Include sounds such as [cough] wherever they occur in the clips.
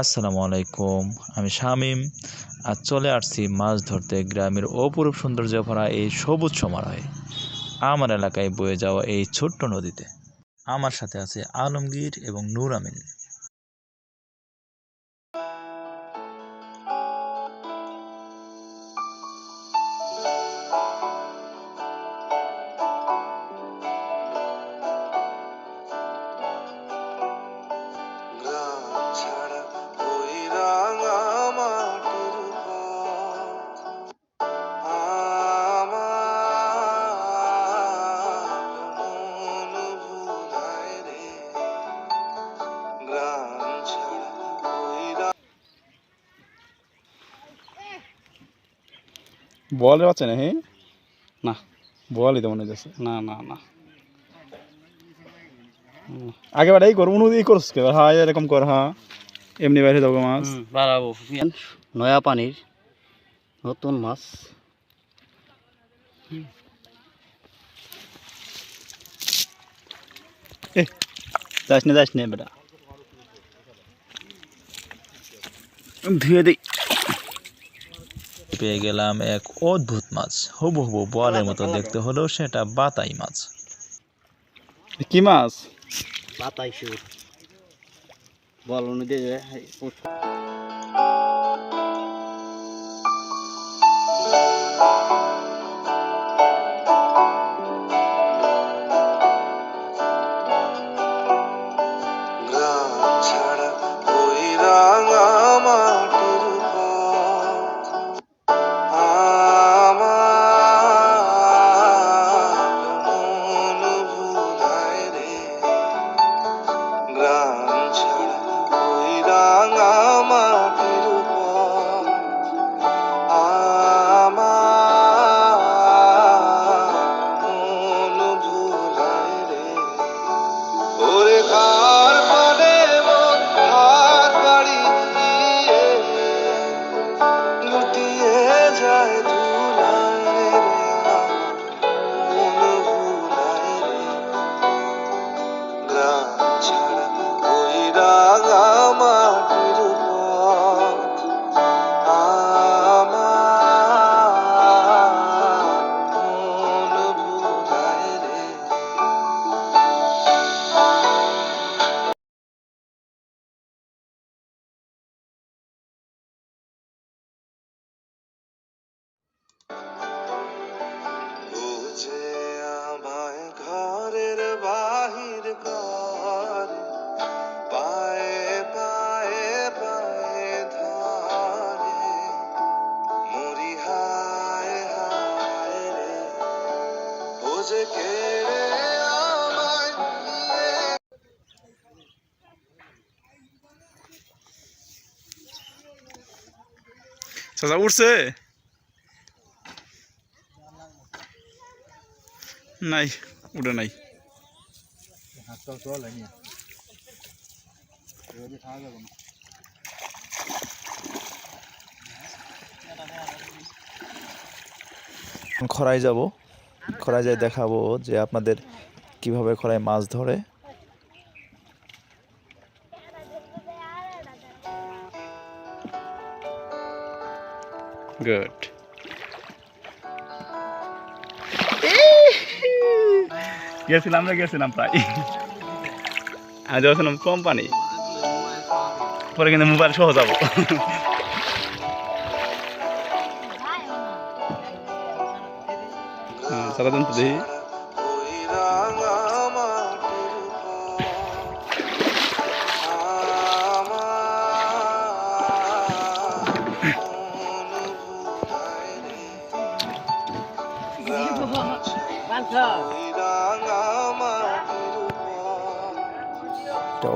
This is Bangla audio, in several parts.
আসসালামু আলাইকুম, আমি শামিম আর চলে আসছি মাছ ধরতে গ্রামের অপরূপ সৌন্দর্য ভরা এই সবুজ সমারোহে। আমার এলাকায় বয়ে যাওয়া এই ছোট্ট নদীতে। আমার সাথে আছে আলমগীর এবং নূর আমিন। বলের বাচ্চা না হ্যাঁ না। বলই তো মনে হচ্ছে না না না। আগে এই কর অনুদি করছ কে? হ্যাঁ এরকম কর হ্যাঁ। এমনি বাইরে যাব মাছ। বাড়াবো। নয়া পানির নতুন মাছ। যাস না যাস না বেটা। ধুয়ে দিই। পেয়ে গেলাম এক অদ্ভুত মাছ। হুবু হুবু বলের মতো দেখতে হলেও সেটা বাতাই মাছ। কি মাছ? বাতাই সুর বল অনুযায়ী গ্রাম চাচা উঠছে নাই উঠে নাই। খরায় যাব। খরায় যাই দেখাবো যে আপনাদের কীভাবে খরায় মাছ ধরে। গুড [laughs] গেছিলাম আমরা গেছিলাম প্রায়। আমি যাচ্ছিলাম কোম্পানি। পরে কিন্তু মোবাইল সহ যাব। সারাদিন তো দেখি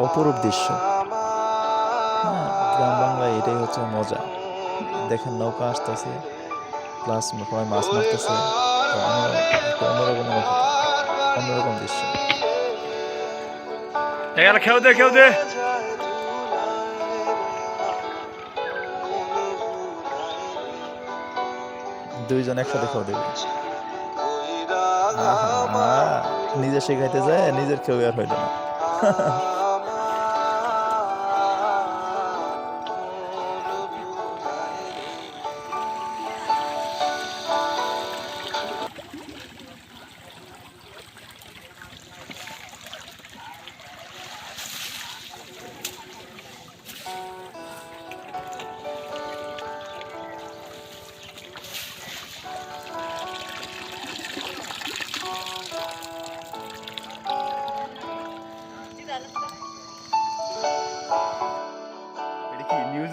অপরূপ দৃশ্য। হ্যাঁ গ্রাম বাংলায় এটাই হচ্ছে মজা। দেখেন নৌকা আসতেছে প্লাস মাছ মারতেছে। অন্যরকম অন্যরকম দৃশ্য এখানে খেও দে খেও দে। দুইজন একসাথে খাওয়া দেবে। নিজে শেখাইতে যায়, নিজের কেউ আর হইল না।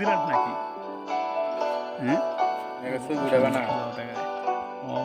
নিউজিল্যান্ড নাকি হ্যাঁ ও